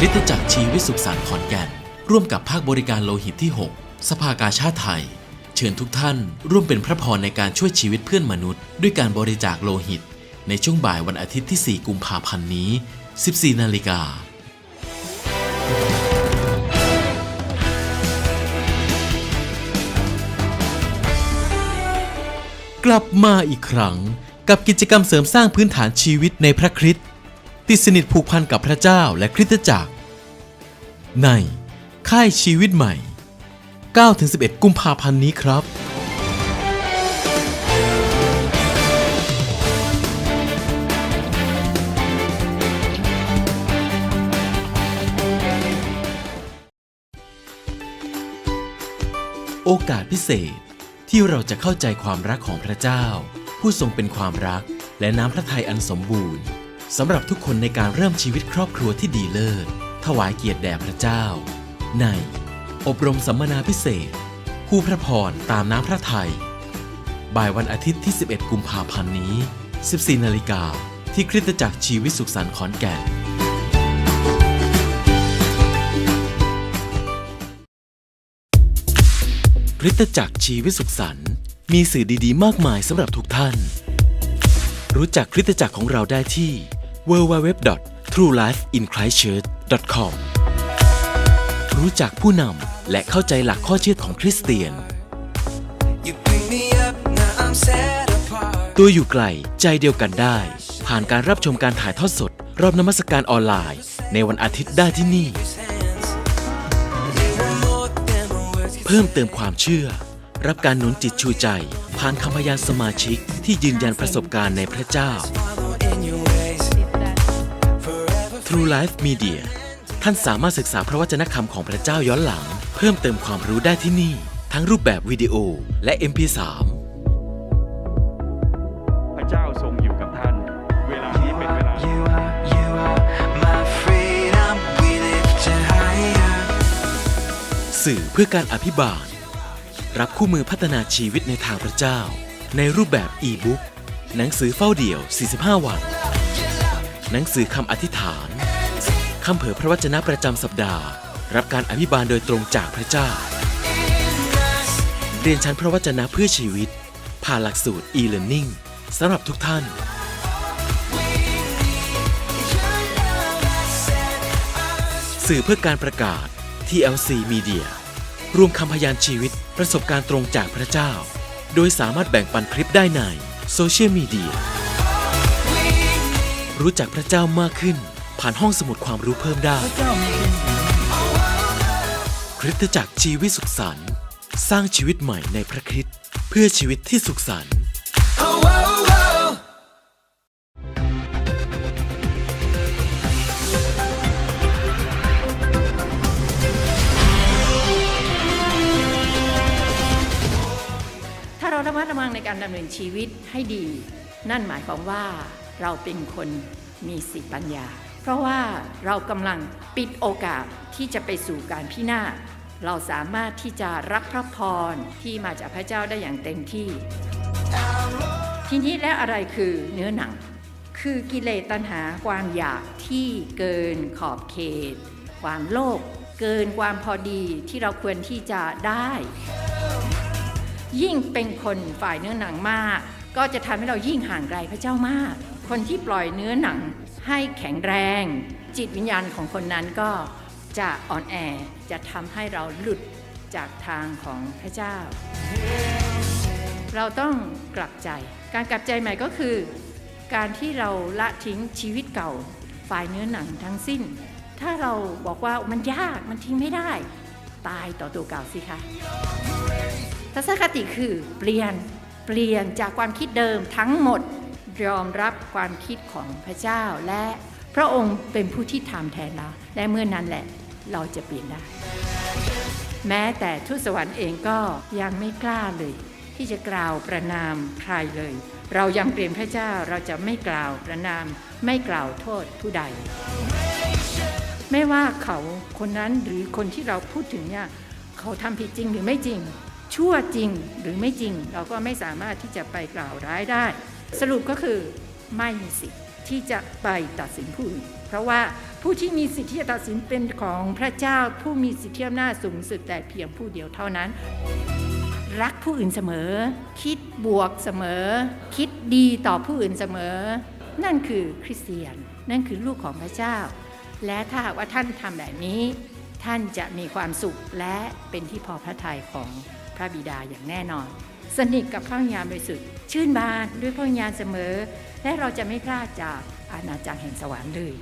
คริสตจักรชีวิตสุขสันต์ขอนแก่น ร่วมกับภาคบริการโลหิตที่ 6 สภากาชาติไทย เชิญทุกท่านร่วมเป็นพระพรในการช่วยชีวิตเพื่อนมนุษย์ ด้วยการบริจาคโลหิต ในช่วงบ่ายวันอาทิตย์ที่ 4 กุมภาพันธ์นี้ 14 นาฬิกากลับมาอีกครั้ง กับกิจกรรมเสริมสร้างพื้นฐานชีวิตในพระคริสต์ ติดสนิทผูกพันกับพระเจ้าและคริสตจักร ในค่ายชีวิตใหม่ 9-11 กุมภาพันธ์นี้ครับโอกาสพิเศษที่เราจะเข้าใจความรักของพระเจ้า ผู้ทรงเป็นความรักและน้ำพระทัยอันสมบูรณ์ สำหรับทุกคนในการเริ่มชีวิตครอบครัวที่ดีเลิศ ถวายเกียรติแด่พระเจ้า ใน อบรมสัมมนาพิเศษ ผู้พระพรตามน้ำพระทัยบ่ายวันอาทิตย์ที่ 11 กุมภาพันธ์นี้ 14 นาฬิกาที่คริสตจักรชีวิตสุขสันต์ขอนแก่นคริสตจักรชีวิตสุขสันต์มีสื่อดีๆ มากมายสำหรับทุกท่าน รู้จักคริสตจักรของเราได้ที่ www.truelifeinchristchurch.com รู้จักผู้นำและเข้าใจหลักข้อเชื่อของคริสเตียน ตัวอยู่ไกลใจเดียวกันได้ ผ่านการรับชมการถ่ายทอดสด รอบนมัสการออนไลน์ ในวันอาทิตย์ได้ที่นี่ เพิ่มเติมความเชื่อ รับการหนุนจิตชูใจ ผ่านคำพยานสมาชิกที่ยืนยันประสบการณ์ในพระเจ้า True Life Media ท่านสามารถศึกษาพระวจนะคำของพระเจ้าย้อนหลัง เพิ่มเติมความรู้ได้ที่นี่ ทั้งรูปแบบวิดีโอและ MP3 พระเจ้าทรงอยู่กับท่าน เวลานี้เป็นเวลา you are, you are my freedom. We lift you higher. สื่อเพื่อการอภิบาล รับคู่มือพัฒนาชีวิตในทางพระเจ้า ในรูปแบบอีบุ๊กหนังสือเฝ้าเดี่ยว 45 วัน หนังสือคำอธิษฐาน คำเผยพระวจนะประจำสัปดาห์ รับการอภิบาลโดยตรงจากพระเจ้า เรียนชั้นพระวจนะเพื่อชีวิต ผ่านหลักสูตร e-learning สำหรับทุกท่าน สื่อเพื่อการประกาศ TLC Media รวมคำพยานชีวิตประสบการณ์ตรงจากพระเจ้า โดยสามารถแบ่งปันคลิปได้ในโซเชียลมีเดียรู้จักพระเจ้ามากขึ้น ผ่านห้องสมุดความรู้เพิ่มได้ คริสตจักรชีวิตสุขสันต์สร้างชีวิตใหม่ในพระคริสต์เพื่อชีวิตที่สุขสันต์ถ้าเราระมัดระวังในการดำเนินชีวิตให้ดี นั่นหมายความว่าเราเป็นคนมีสติปัญญา เพราะว่าเรากำลังปิดโอกาสที่จะไปสู่การพินาศเราสามารถที่จะรับพระพรที่มาจากพระเจ้าได้อย่างเต็มที่ ทีนี้แล้วอะไรคือเนื้อหนัง คือกิเลสตัณหาความอยากที่เกินขอบเขต ความโลภเกินความพอดีที่เราควรที่จะได้ ยิ่งเป็นคนฝ่ายเนื้อหนังมาก ก็จะทำให้เรายิ่งห่างไกลพระเจ้ามาก คนที่ปล่อยเนื้อหนัง ให้แข็งแรง จิตวิญญาณของคนนั้นก็จะอ่อนแอจะทำให้เราหลุดจากทางของพระเจ้า เราต้องกลับใจ การกลับใจใหม่ก็คือ การที่เราละทิ้งชีวิตเก่า ฝ่ายเนื้อหนังทั้งสิ้น ถ้าเราบอกว่ามันยากมันทิ้งไม่ได้ ตายต่อตัวเก่าสิคะทัศนคติคือเปลี่ยนเปลี่ยนจากความคิดเดิมทั้งหมด ยอมรับความคิดของพระเจ้าและพระองค์เป็นผู้ที่ทำแทนเรา และเมื่อนั้นแหละเราจะเปลี่ยนได้ แม้แต่ทูตสวรรค์เองก็ยังไม่กล้าเลย ที่จะกล่าวประนามใครเลย เรายังเปลี่ยนพระเจ้าเราจะไม่กล่าวประนาม ไม่กล่าวโทษผู้ใด ไม่ว่าเขาคนนั้นหรือคนที่เราพูดถึงเนี่ยเขาทำผิดจริงหรือไม่จริง ชั่วจริงหรือไม่จริง เราก็ไม่สามารถที่จะไปกล่าวร้ายได้ สรุปก็คือไม่มีสิทธิ์ที่จะไปตัดสินผู้อื่นเพราะว่าผู้ที่มีสิทธิ์ที่จะตัดสินเป็นของพระเจ้าผู้มีสิทธิอำนาจสูงสุดแต่เพียงผู้เดียวเท่านั้น รักผู้อื่นเสมอ คิดบวกเสมอ คิดดีต่อผู้อื่นเสมอ นั่นคือคริสเตียน นั่นคือลูกของพระเจ้า และถ้าหากว่าท่านทำแบบนี้ ท่านจะมีความสุขและเป็นที่พอพระทัยของพระบิดาอย่างแน่นอน สนิทกับพระวิญญาณบริสุทธิ์ชื่นบานด้วยพระวิญญาณเสมอ และเราจะไม่พลาดจากอาณาจักรแห่งสวรรค์เลย